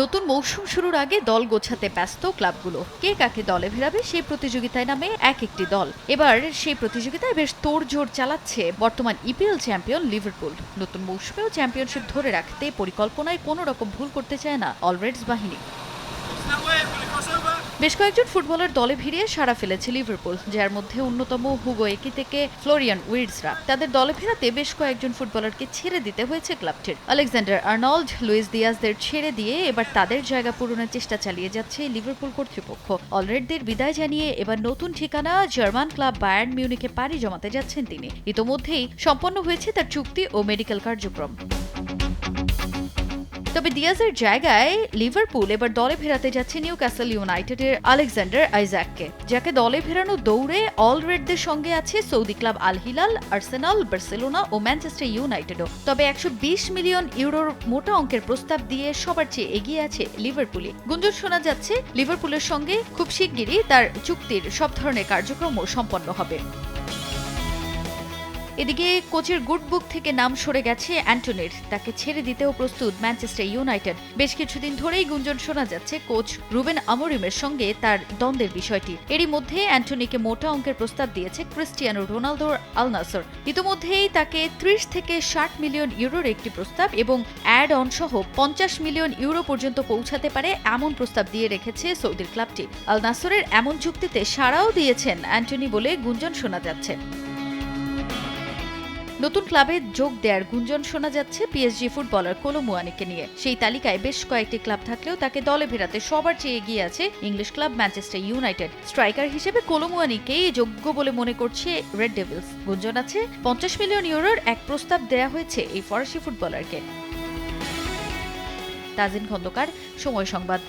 নতুন মৌসুম শুরুর আগে দল গোছাতে ব্যস্ত ক্লাবগুলো। কে কাকে দলে ভিড়াবে সেই প্রতিযোগিতায় নামে এক একটি দল। এবার সেই প্রতিযোগিতায় বেশ তোড়জোড় চালাচ্ছে বর্তমান ইপিএল চ্যাম্পিয়ন লিভারপুল নতুন মৌসুমেও চ্যাম্পিয়নশিপ ধরে রাখতে পরিকল্পনায় কোনো রকম ভুল করতে চায় না অলরেডস বাহিনী। বেশ কয়েকজন ফুটবলার দলে ভিড়িয়ে সারা ফেলেছে লিভারপুল, যার মধ্যে অন্যতম হুগো একি থেকে ফ্লোরিয়ান উইডসরা। তাদের দলে ফেরাতে বেশ কয়েকজন ফুটবলারকে ছেড়ে দিতে হয়েছে ক্লাবটির। আলেকজান্ডার আর্নল্ড, লুইস দিয়াসদের ছেড়ে দিয়ে এবার তাদের জায়গা পূরণের চেষ্টা চালিয়ে যাচ্ছে লিভারপুল কর্তৃপক্ষ। অলরেডদের বিদায় জানিয়ে এবার নতুন ঠিকানা জার্মান ক্লাব বায়ার্ন মিউনিকে পাড়ি জমাতে যাচ্ছেন তিনি। ইতোমধ্যেই সম্পন্ন হয়েছে তার চুক্তি ও মেডিকেল কার্যক্রম। তবে দিয়াজের জায়গায় লিভারপুল এবার দলে ফেরাতে যাচ্ছে নিউ ক্যাসেল ইউনাইটেডের আলেকজান্ডার আইজাককে যাকে দলে ফেরানো দৌড়ে অল রেডদের সঙ্গে আছে Saudi club Al Hilal, Arsenal, Barcelona ও ম্যানচেস্টার ইউনাইটেডও। তবে একশো বিশ মিলিয়ন ইউরোর মোটা অঙ্কের প্রস্তাব দিয়ে সবার চেয়ে এগিয়ে আছে লিভারপুলই। গুঞ্জন শোনা যাচ্ছে, লিভারপুলের সঙ্গে খুব শিগগিরই তার চুক্তির সব ধরনের কার্যক্রমও সম্পন্ন হবে। এদিকে কোচের গুড বুক থেকে নাম সরে গেছে অ্যান্টনির। তাকে ছেড়ে দিতেও প্রস্তুত ম্যানচেস্টার ইউনাইটেড। বেশ কিছুদিন ধরেই গুঞ্জন শোনা যাচ্ছে কোচ রুবেন আমরিমের সঙ্গে তার দ্বন্দ্বের বিষয়টি। এরই মধ্যে অ্যান্টনিকে মোটা অঙ্কের প্রস্তাব দিয়েছে ক্রিস্টিয়ানো রোনালদোর আল নাসর। ইতোমধ্যেই তাকে ত্রিশ থেকে ষাট মিলিয়ন ইউরোর একটি প্রস্তাব এবং অ্যাড অন সহ পঞ্চাশ মিলিয়ন ইউরো পর্যন্ত পৌঁছাতে পারে এমন প্রস্তাব দিয়ে রেখেছে সৌদির ক্লাবটি। আল নাসরের এমন চুক্তিতে সাড়াও দিয়েছেন অ্যান্টনি বলে গুঞ্জন শোনা যাচ্ছে। নতুন ক্লাবে যোগ দেওয়ার গুঞ্জন শোনা যাচ্ছে পিএসজি ফুটবলার কোলোমুয়ানিকে নিয়ে। সেই তালিকায় বেশ কয়েকটি ক্লাব থাকলেও তাকে দলে ফেরাতে সবার চেয়ে এগিয়ে আছে English club Manchester United. Striker হিসেবে কোলোমুয়ানিকেই যোগ্য বলে মনে করছে রেড ডেভিলস গুঞ্জন আছে, পঞ্চাশ মিলিয়ন ইউরোর এক প্রস্তাব দেয়া হয়েছে এই ফরাসি ফুটবলারকে। তাজিন খন্দকার, সময় সংবাদ।